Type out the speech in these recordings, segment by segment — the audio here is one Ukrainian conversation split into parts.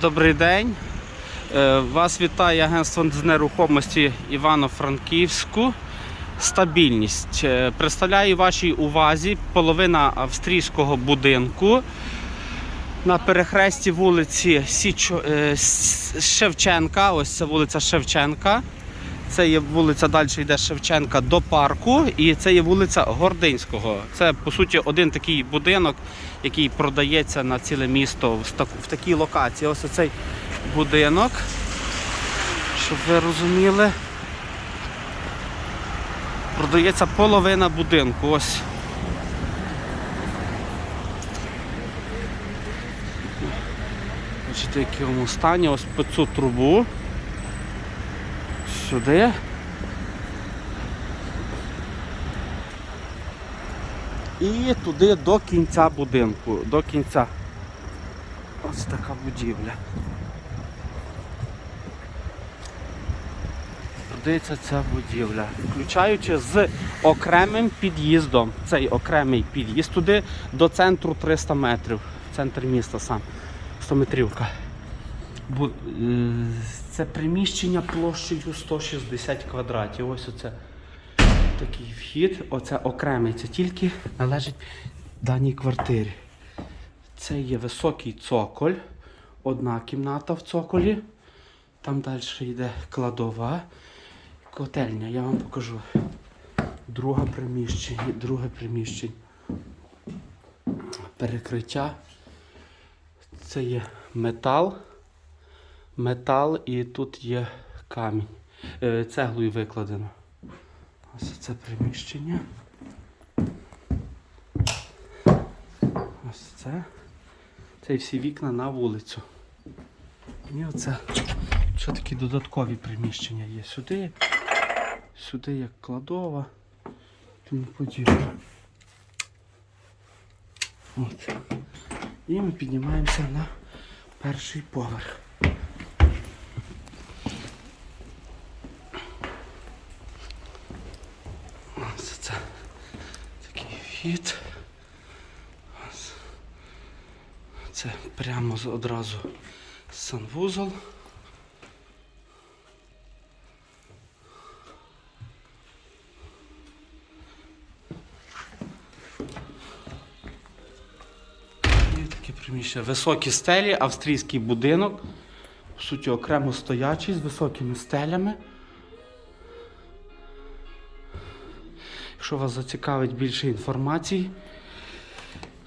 Добрий день. Е, Вас вітає агентство з нерухомості Івано-Франківську. Стабільність. Е, Представляю вашій увазі половина австрійського будинку на перехресті вулиці Січо... е, Шевченка. Ось це вулиця Шевченка. Це є вулиця далі йде Шевченка до парку, і це є вулиця Гординського. Це по суті один такий будинок, який продається на ціле місто в, такій локації. Ось цей будинок, щоб ви розуміли. Продається половина будинку. Ось. Бачите, в якому стані, ось по цю трубу. Сюди. І туди до кінця будинку. До кінця. Ось така будівля. Продається ця будівля. Включаючи з окремим під'їздом. Цей окремий під'їзд туди до центру 300 метрів. Центр міста сам. 100 метрівка. Бу- е, Це приміщення площею 160 квадратів. Ось оце такий вхід. Оце окремий. Це тільки належить даній квартирі. Це є високий цоколь. Одна кімната в цоколі. Там далі йде кладова. Котельня, я вам покажу. Друге приміщення, друге приміщення. Перекриття. Це є метал. Метал і тут є камінь. Е, Цеглою викладено. Ось це приміщення. Ось це. Це і всі вікна на вулицю. І оце. Ще такі додаткові приміщення є. Сюди, сюди як кладова, тому подібне. От. І ми піднімаємося на перший поверх. Ось це такий вхід. Це прямо одразу санвузол. Приміщення. Високі стелі, австрійський будинок. По суті, окремо стоячий з високими стелями. Якщо вас зацікавить більше інформації,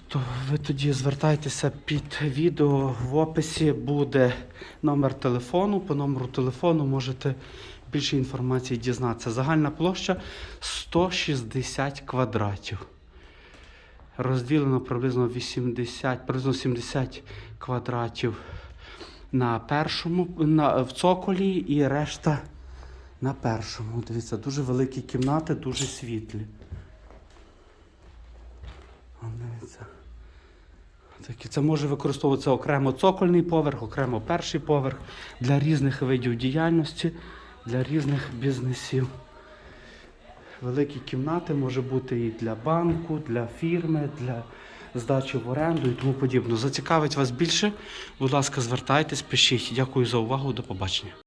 то ви тоді звертайтеся під відео. В описі буде номер телефону. По номеру телефону можете більше інформації дізнатися. Загальна площа 160 квадратів. Розділено приблизно 80, приблизно 70 квадратів на першому, на, в цоколі і решта на першому. Дивіться, дуже великі кімнати, дуже світлі. Дивіться. Це може використовуватися окремо цокольний поверх, окремо перший поверх для різних видів діяльності, для різних бізнесів. Великі кімнати може бути і для банку, для фірми, для здачі в оренду і тому подібне. Зацікавить вас більше? Будь ласка, звертайтесь, пишіть. Дякую за увагу. До побачення.